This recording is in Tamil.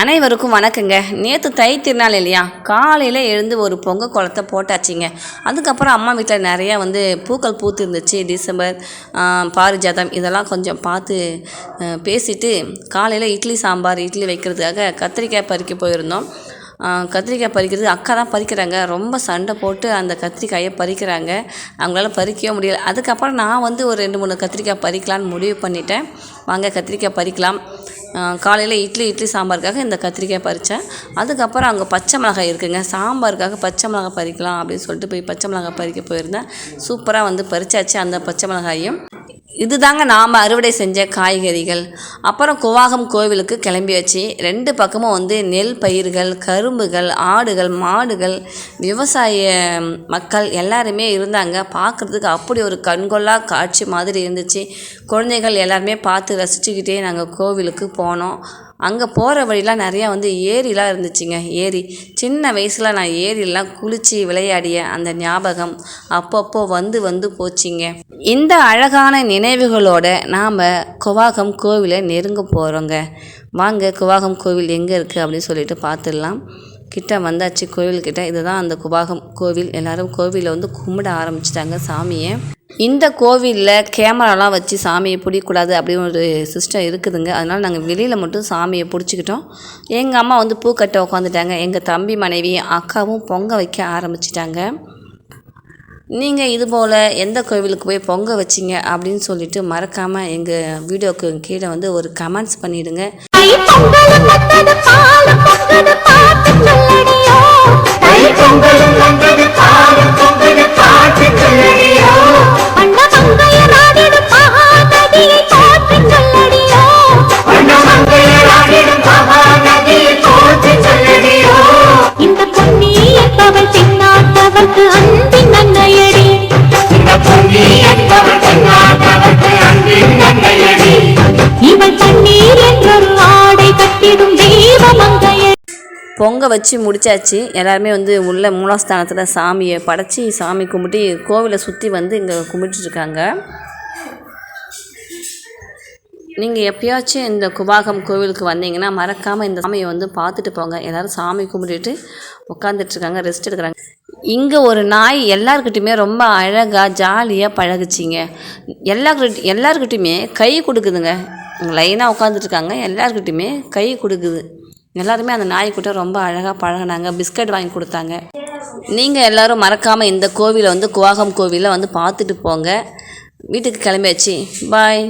அனைவருக்கும் வணக்கங்க. நேற்று தை திருநாள் இல்லையா? காலையில் எழுந்து ஒரு பொங்க குளத்தை போட்டாச்சுங்க. அதுக்கப்புறம் அம்மா வீட்டில் நிறையா வந்து பூக்கள் பூத்து இருந்துச்சு டிசம்பர் பாரிஜாதம் இதெல்லாம் கொஞ்சம் பார்த்து பேசிட்டு காலையில் இட்லி சாம்பார் இட்லி வைக்கிறதுக்காக கத்திரிக்காய் பறிக்க போயிருந்தோம். கத்திரிக்காய் பறிக்கிறது அக்கா தான் பறிக்கிறாங்க. ரொம்ப சண்டை போட்டு அந்த கத்திரிக்காயை பறிக்கிறாங்க. அவங்களால பறிக்கவே முடியல. அதுக்கப்புறம் நான் வந்து ஒரு ரெண்டு மூணு கத்திரிக்காய் பறிக்கலான்னு முடிவு பண்ணிட்டேன். வாங்க கத்திரிக்காய் பறிக்கலாம். காலையில் இட்லி இட்லி சாம்பாருக்காக இந்த கத்திரிக்காய் பறித்தேன் அதுக்கப்புறம் அங்கே பச்சை மிளகாய் இருக்குங்க. சாம்பாருக்காக பச்சை மிளகாய் பறிக்கலாம் அப்படின்னு சொல்லிட்டு போய் பச்சை மிளகாய் பறிக்க போயிருந்தேன். சூப்பராக வந்து பறிச்சாச்சு அந்த பச்சை மிளகாயும். இதுதாங்க நாம் அறுவடை செஞ்ச காய்கறிகள். அப்புறம் குவாகம் கோவிலுக்கு கிளம்பி வச்சு ரெண்டு பக்கமும் வந்து நெல் பயிர்கள் கரும்புகள் ஆடுகள் மாடுகள் விவசாய மக்கள் எல்லாருமே இருந்தாங்க. பார்க்குறதுக்கு அப்படி ஒரு கண்கொள்ளா காட்சி மாதிரி இருந்துச்சு. குழந்தைகள் எல்லாருமே பார்த்து ரசிச்சுக்கிட்டே நாங்கள் கோவிலுக்கு போனோம். அங்கே போகிற வழிலாம் நிறையா வந்து ஏரிலாம் இருந்துச்சுங்க. ஏரி. சின்ன வயசில் நான் ஏரிலாம் குளித்து விளையாடிய அந்த ஞாபகம் அப்பப்போ வந்து வந்து போச்சுங்க. இந்த அழகான நினைவுகளோட நாம் குவாகம் கோவிலை நெருங்க போகிறோங்க வாங்க குவாகம் கோவில் எங்கே இருக்குது அப்படின்னு சொல்லிட்டு பார்த்துடலாம். கிட்ட வந்தாச்சு கோவில்கிட்ட. இதுதான் அந்த குபாகம் கோவில். எல்லாரும் கோவிலில் வந்து கும்பிட ஆரம்பிச்சிட்டாங்க சாமியை. இந்த கோவிலில் கேமராலாம் வச்சு சாமியை பிடிக்கக்கூடாது அப்படின்னு ஒரு சிஸ்டம் இருக்குதுங்க. அதனால் நாங்கள் வெளியில் மட்டும் சாமியை பிடிச்சிக்கிட்டோம். எங்கள் அம்மா வந்து பூக்கட்ட உட்காந்துட்டாங்க எங்கள் தம்பி மனைவி அக்காவும் பொங்க வைக்க ஆரம்பிச்சிட்டாங்க. நீங்கள் இது போல் எந்த கோவிலுக்கு போய் பொங்க வச்சிங்க அப்படின்னு சொல்லிட்டு மறக்காமல் எங்கள் வீடியோக்கு கீழே வந்து ஒரு கமெண்ட்ஸ் பண்ணிவிடுங்க பொங்க வச்சு முடிச்சாச்சு. எல்லாருமே வந்து உள்ள மூலஸ்தானத்தில் சாமியை படைச்சி சாமி கும்பிட்டு கோவிலை சுற்றி வந்து இங்கே கும்பிட்டுருக்காங்க நீங்கள் எப்பயாச்சும் இந்த குபாகம் கோவிலுக்கு வந்தீங்கன்னா மறக்காமல் இந்த சாமியை வந்து பார்த்துட்டு போங்க. எல்லோரும் சாமி கும்பிட்டுட்டு உட்காந்துட்ருக்காங்க ரெஸ்ட் எடுக்கிறாங்க. இங்கே ஒரு நாய் எல்லாருக்கிட்டையுமே ரொம்ப அழகாக ஜாலியாக பழகுச்சிங்க. எல்லாருக்கிட்ட எல்லாருக்கிட்டையுமே கை கொடுக்குதுங்க. லைனாக உட்காந்துட்ருக்காங்க எல்லாருக்கிட்டையுமே கை கொடுக்குது. எல்லாருமே அந்த நாய்க்கிட்ட ரொம்ப அழகாக பழகுனாங்க பிஸ்கட் வாங்கி கொடுத்தாங்க. நீங்கள் எல்லோரும் மறக்காமல் இந்த கோவிலை வந்து குவாகம் கோவிலை வந்து பார்த்துட்டு போங்க. வீட்டுக்கு கிளம்பியாச்சு. பாய்